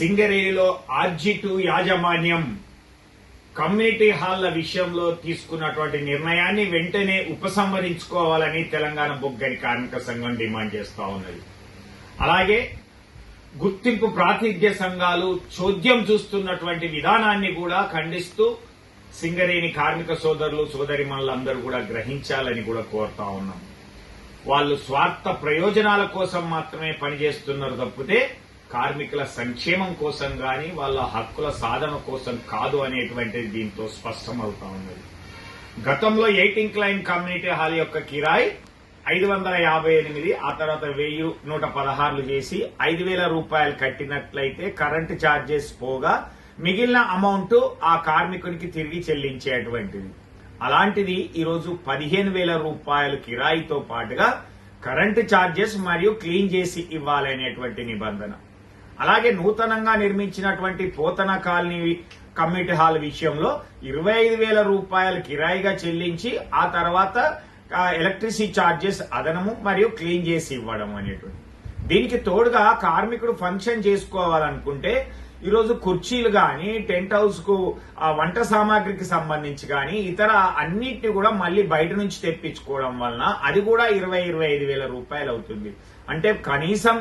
సింగరేణిలో ఆర్జిటు యాజమాన్యం కమ్యూనిటీ హాల్ల విషయంలో తీసుకున్నటువంటి నిర్ణయాన్ని వెంటనే ఉపసంహరించుకోవాలని తెలంగాణ బొగ్గని కార్మిక సంఘం డిమాండ్ చేస్తా ఉన్నది. అలాగే గుర్తింపు ప్రాతినిధ్య సంఘాలు చోద్యం చూస్తున్నటువంటి విధానాన్ని కూడా ఖండిస్తూ సింగరేణి కార్మిక సోదరులు సోదరిమణులందరూ కూడా గ్రహించాలని కూడా కోరుతా ఉన్నాం. వాళ్ళు స్వార్థ ప్రయోజనాల కోసం మాత్రమే పనిచేస్తున్నారు తప్పితే కార్మికుల సంక్షేమం కోసం గాని వాళ్ళ హక్కుల సాధన కోసం కాదు అనేటువంటిది దీంతో స్పష్టమవుతా ఉన్నది. గతంలో ఎయిటింగ్ క్లైన్ కమ్యూనిటీ హాల్ యొక్క కిరాయి ఐదు వందల యాభై ఎనిమిది ఆ తర్వాత వెయ్యి నూట పదహారులు చేసి ఐదు వేల రూపాయలు కట్టినట్లయితే కరెంటు ఛార్జెస్ పోగా మిగిలిన అమౌంట్ ఆ కార్మికునికి తిరిగి చెల్లించేటువంటిది. అలాంటిది ఈరోజు పదిహేను వేల రూపాయలు కిరాయితో పాటుగా కరెంటు ఛార్జెస్ మరియు క్లీన్ చేసి ఇవ్వాలనేటువంటి నిబంధన. అలాగే నూతనంగా నిర్మించినటువంటి పోతన కాలనీ కమ్యూనిటీ హాల్ విషయంలో ఇరవై ఐదు వేల రూపాయలు కిరాయిగా చెల్లించి ఆ తర్వాత ఎలక్ట్రిసిటీ ఛార్జెస్ అదనము మరియు క్లీన్ చేసి ఇవ్వడం అనేటువంటి. దీనికి తోడుగా కార్మికుడు ఫంక్షన్ చేసుకోవాలనుకుంటే ఈరోజు కుర్చీలు కానీ టెంట్ హౌస్కు వంట సామాగ్రికి సంబంధించి కానీ ఇతర అన్నిటిని కూడా మళ్ళీ బయట నుంచి తెప్పించుకోవడం వలన అది కూడా ఇరవై ఇరవై ఐదు వేల రూపాయలు అవుతుంది. అంటే కనీసం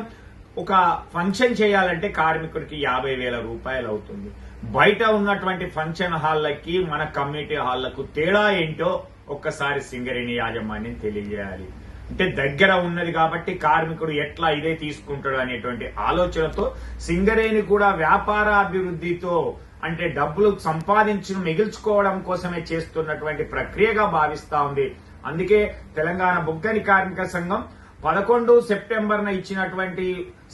ఒక ఫంక్షన్ చేయాలంటే కార్మికుడికి యాభై వేల రూపాయలు అవుతుంది. బయట ఉన్నటువంటి ఫంక్షన్ హాల్లకి మన కమ్యూనిటీ హాళ్ళకు తేడా ఏంటో ఒక్కసారి సింగరేణి యాజమాన్యం తెలియజేయాలి అంటే దగ్గర ఉన్నది కాబట్టి కార్మికుడు ఎట్లా ఇదే తీసుకుంటాడు అనేటువంటి ఆలోచనతో సింగరేణి కూడా వ్యాపార అభివృద్ధితో అంటే డబ్బులు సంపాదించడం మిగిల్చుకోవడం కోసమే చేస్తున్నటువంటి ప్రక్రియగా భావిస్తా ఉంది. అందుకే తెలంగాణ బొగ్గని కార్మిక సంఘం పదకొండు సెప్టెంబర్ ఇచ్చినటువంటి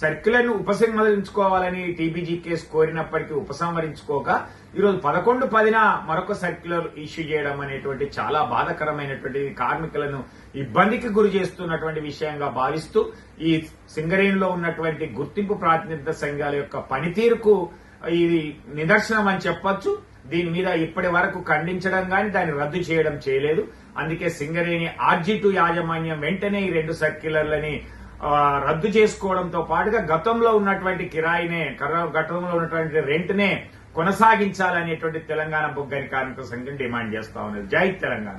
సర్క్యులర్ను ఉపసంహరించుకోవాలని టీబీజీ కేసు కోరినప్పటికీ ఉపసంహరించుకోక ఈరోజు పదకొండు పదిన మరొక సర్క్యులర్ ఇష్యూ చేయడం అనేటువంటి చాలా బాధకరమైనటువంటి కార్మికులను ఇబ్బందికి గురి చేస్తున్నటువంటి విషయంగా భావిస్తూ ఈ సింగరేణిలో ఉన్నటువంటి గుర్తింపు ప్రాతినిధ్య సంఘాల యొక్క పనితీరుకు ఇది నిదర్శనం అని చెప్పొచ్చు. దీని మీద ఇప్పటి వరకు ఖండించడం గాని దాన్ని రద్దు చేయడం చేయలేదు. అందుకే సింగరేణి ఆర్జిటు యాజమాన్యం వెంటనే ఈ రెండు సర్క్యులర్లని రద్దు చేసుకోవడంతో పాటుగా గతంలో ఉన్నటువంటి కిరాయినే గతంలో ఉన్నటువంటి రెంట్నే కొనసాగించాలనేటువంటి తెలంగాణ బొగ్గని కార్మిక సంఘం డిమాండ్ చేస్తా ఉన్నది. జై తెలంగాణ.